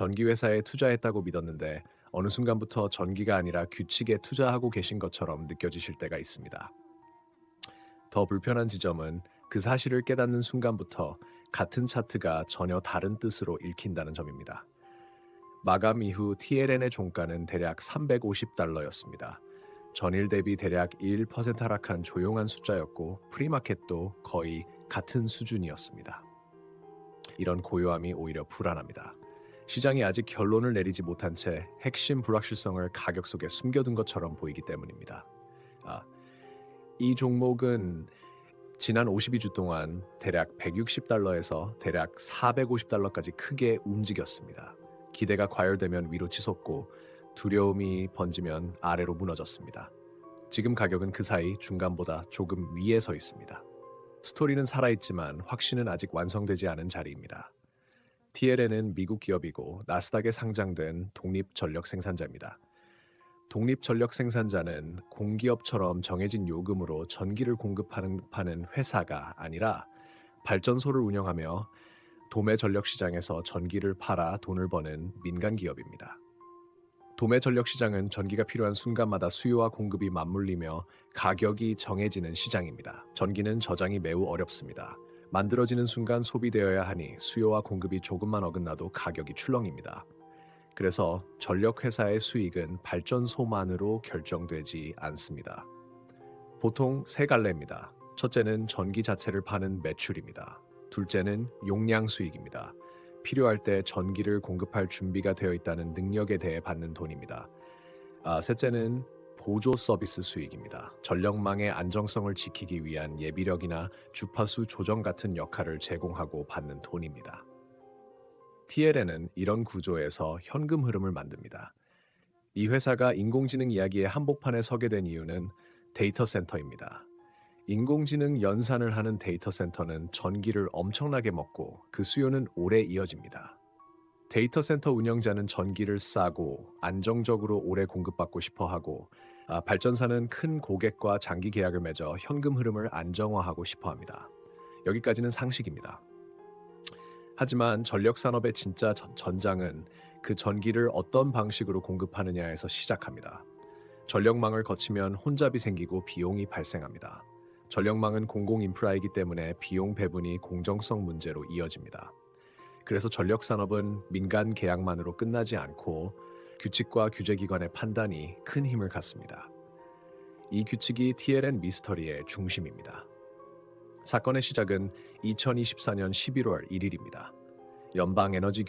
전기 회사에 투자했다고 믿었는데 어느 순간부터 전기가 아니라 규칙에 투자하고 계신 것처럼 느껴지실 때가 있습니다. 더 불편한 지점은 그 사실을 깨닫는 순간부터 같은 차트가 전혀 다른 뜻으로 읽힌다는 점입니다. 마감 이후 TLN의 종가는 대략 350달러였습니다. 전일 대비 대략 1% 하락한 조용한 숫자였고 프리마켓도 거의 같은 수준이었습니다. 이런 고요함이 오히려 불안합니다. 시장이 아직 결론을 내리지 못한 채 핵심 불확실성을 가격 속에 숨겨둔 것처럼 보이기 때문입니다. 아, 이 종목은 지난 52주 동안 대략 160달러에서 대략 450달러까지 크게 움직였습니다. 기대가 과열되면 위로 치솟고 두려움이 번지면 아래로 무너졌습니다. 지금 가격은 그 사이 중간보다 조금 위에 서 있습니다. 스토리는 살아있지만 확신은 아직 완성되지 않은 자리입니다. TLN은 미국 기업이고 나스닥에 상장된 독립 전력 생산자입니다. 독립 전력 생산자는 공기업처럼 정해진 요금으로 전기를 공급하는 파는 회사가 아니라 발전소를 운영하며 도매 전력 시장에서 전기를 팔아 돈을 버는 민간 기업입니다. 도매 전력 시장은 전기가 필요한 순간마다 수요와 공급이 맞물리며 가격이 정해지는 시장입니다. 전기는 저장이 매우 어렵습니다. 만들어지는 순간 소비되어야 하니 수요와 공급이 조금만 어긋나도 가격이 출렁입니다. 그래서 전력 회사의 수익은 발전소만으로 결정되지 않습니다. 보통 세 갈래입니다. 첫째는 전기 자체를 파는 매출입니다. 둘째는 용량 수익입니다. 필요할 때 전기를 공급할 준비가 되어 있다는 능력에 대해 받는 돈입니다. 아, 셋째는 보조 서비스 수익입니다. 전력망의 안정성을 지키기 위한 예비력이나 주파수 조정 같은 역할을 제공하고 받는 돈입니다. TLN은 이런 구조에서 현금 흐름을 만듭니다. 이 회사가 인공지능 이야기의 한복판에 서게 된 이유는 데이터 센터입니다. 인공지능 연산을 하는 데이터 센터는 전기를 엄청나게 먹고 그 수요는 오래 이어집니다. 데이터 센터 운영자는 전기를 싸고 안정적으로 오래 공급받고 싶어 하고 아, 발전사는 큰 고객과 장기 계약을 맺어 현금 흐름을 안정화하고 싶어 합니다. 여기까지는 상식입니다. 하지만 전력 산업의 진짜 전- 전장은 그 전기를 어떤 방식으로 공급하느냐에서 시작합니다. 전력망을 거치면 혼잡이 생기고 비용이 발생합니다. 전력망은 공공 인프라이기 때문에 비용 배분이 공정성 문제로 이어집니다. 그래서 전력 산업은 민간 계약만으로 끝나지 않고 규칙과 규제기관의 판단이 큰 힘을 갖습니다. 이 규칙이 TLN 미스터리의 중심입니다. 사건의 시작은 2024년 11월 1일입니다. 연방 에너지